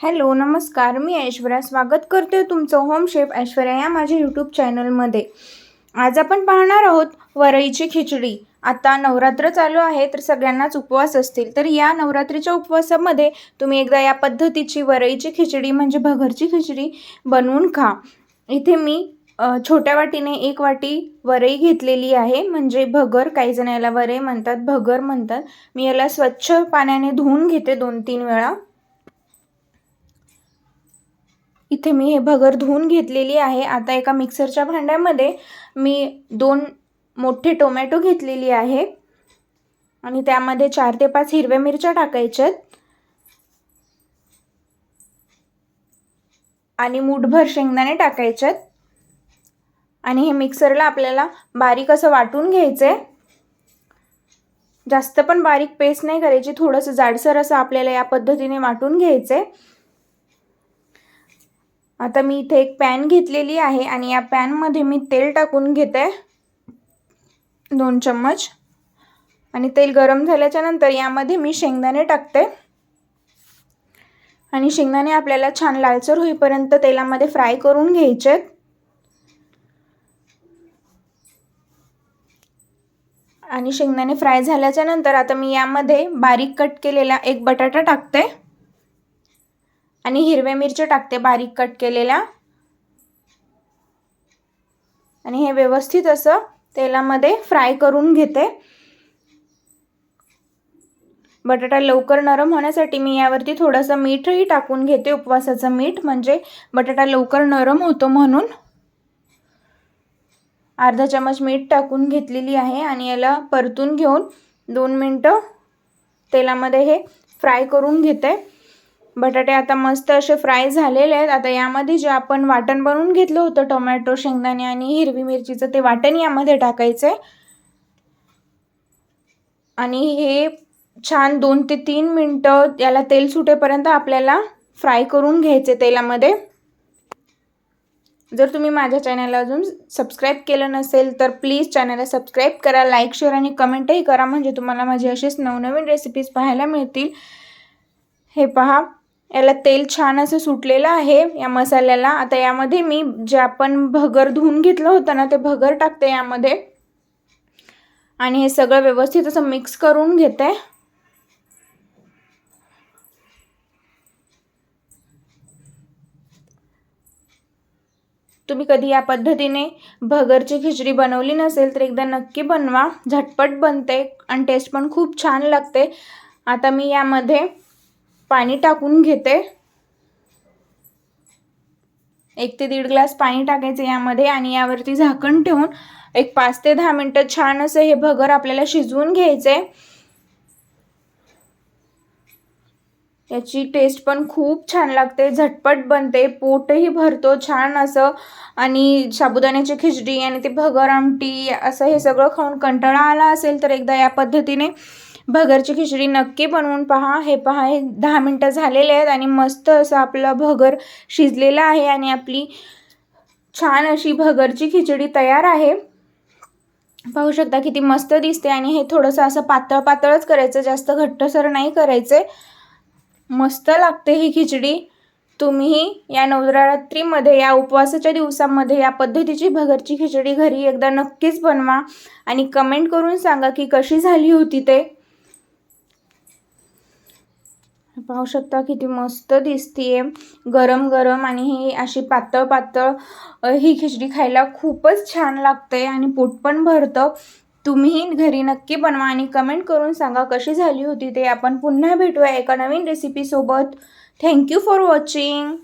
Hello नमस्कार. मी ऐश्वर्या. स्वागत करते तुमचं होम शेफ ऐश्वर्या या माझ्या यूट्यूब चॅनलमध्ये आज आपण पाहणार आहोत वरईची खिचडी. आता नवरात्र चालू आहे तर सगळ्यांनाच उपवास असतील. तर या नवरात्रीच्या उपवासामध्ये तुम्ही एकदा या पद्धतीची वरईची खिचडी म्हणजे भगरची खिचडी बनवून खा. इथे मी छोट्या वाटीने एक वाटी वरई घेतलेली आहे. म्हणजे भगर काही जण याला वरई म्हणतात भगर म्हणतात. मी याला स्वच्छ पाण्याने धुवून घेते दोन तीन वेळा. इथे मी हे भगर धुवून घेतलेली आहे. आता एका मिक्सरच्या भांड्यामध्ये मी दोन मोठे टोमॅटो घेतलेली आहे. आणि त्यामध्ये चार ते पाच हिरव्या मिरच्या टाकायच्यात. आणि मूठभर शेंगदाणे टाकायच्यात. आणि हे मिक्सरला आपल्याला बारीक असं वाटून घ्यायचं आहे जास्त पण बारीक पेस्ट नाही करायची थोडंसं जाडसर असं आपल्याला या पद्धतीने वाटून घ्यायचं आहे आता मी इथे एक पॅन घेतलेली आहे आणि या पॅनमध्ये मी तेल टाकून घेते. दोन चम्मच. आणि तेल गरम झाल्याच्यानंतर यामध्ये मी शेंगदाणे टाकते. आणि शेंगदाणे आपल्याला छान लालसर होईपर्यंत तेलामध्ये फ्राय करून घ्यायचे. आणि शेंगदाणे फ्राय झाल्याच्यानंतर आता मी यामध्ये बारीक कट केलेला एक बटाटा टाकते. आणि हिरव्या मिरच्या टाकते बारीक कट केलेल्या. आणि हे व्यवस्थित असं तेलामध्ये फ्राय करून घेते. बटाटा लवकर नरम होण्यासाठी मी यावरती थोडंसं मीठही टाकून घेते उपवासाचं मीठ. म्हणजे बटाटा लवकर नरम होतो म्हणून. अर्धा चमच मीठ टाकून घेतलेली आहे आणि याला परतून घेऊन दोन मिनटं तेलामध्ये हे फ्राय करून घेते. बटाटे आता मस्त असे फ्राय झालेले आहेत. आता यामध्ये जे आपण वाटण बनवून घेतलं होतं टोमॅटो शेंगदाणे आणि हिरवी मिरचीचं ते वाटण यामध्ये टाकायचं आहे आणि हे छान दोन ते तीन मिनटं याला तेल सुटेपर्यंत आपल्याला फ्राय करून घ्यायचे तेलामध्ये. जर तुम्ही माझ्या चॅनलला अजून सबस्क्राईब केलं नसेल तर प्लीज चॅनलला सबस्क्राईब करा लाईक शेअर आणि कमेंटही करा. म्हणजे तुम्हाला माझी अशीच नवनवीन रेसिपीज पाहायला मिळतील. हे पहा. याला तेल छान असं सुटलेलं आहे या मसाल्याला. आता यामध्ये मी जे आपण भगर धुवून घेतलं होतं ना ते भगर टाकते यामध्ये. आणि हे सगळं व्यवस्थित असं मिक्स करून घेते. तुम्ही कधी या पद्धतीने भगरची खिचडी बनवली नसेल तर एकदा नक्की बनवा. झटपट बनते आणि टेस्ट पण खूप छान लागते. आता मी यामध्ये पाणी टाकून घेते. एक ते दीड ग्लास पाणी टाकायचं यामध्ये आणि यावरती झाकण ठेवून एक पाच ते दहा मिनटं छान असं हे भगर आपल्याला शिजवून घ्यायचं. आहे याची टेस्ट पण खूप छान लागते झटपट बनते पोटही भरतो छान असं. आणि साबुदाण्याची खिचडी आणि ते भगर आमटी असं हे सगळं खाऊन कंटाळा आला असेल तर एकदा या पद्धतीने भगरची खिचडी नक्की बनवून पहा. हे पहा हे दहा मिनटं झालेले आहेत आणि मस्त असं आपलं भगर शिजलेलं आहे आणि आपली छान अशी भगरची खिचडी तयार आहे. पाहू शकता किती मस्त दिसते आणि हे थोडंसं असं पातळ पातळच करायचं जास्त घट्टसर नाही करायचं. मस्त लागते ही खिचडी. तुम्ही या नवरात्रीमध्ये या उपवासाच्या दिवसामध्ये या पद्धतीची भगरची खिचडी घरी एकदा नक्कीच बनवा आणि कमेंट करून सांगा की कशी झाली होती ते. पाहू शकता किती मस्त दिसतीये. गरम गरम आणि ही अशी पातळ पातळ ही खिचडी खायला खूपच छान लागते आणि पोट पण भरतं. तुम्ही घरी नक्की बनवा आणि कमेंट करून सांगा कशी झाली होती ते. आपण पुन्हा भेटूया एका नवीन रेसिपीसोबत थँक्यू फॉर वॉचिंग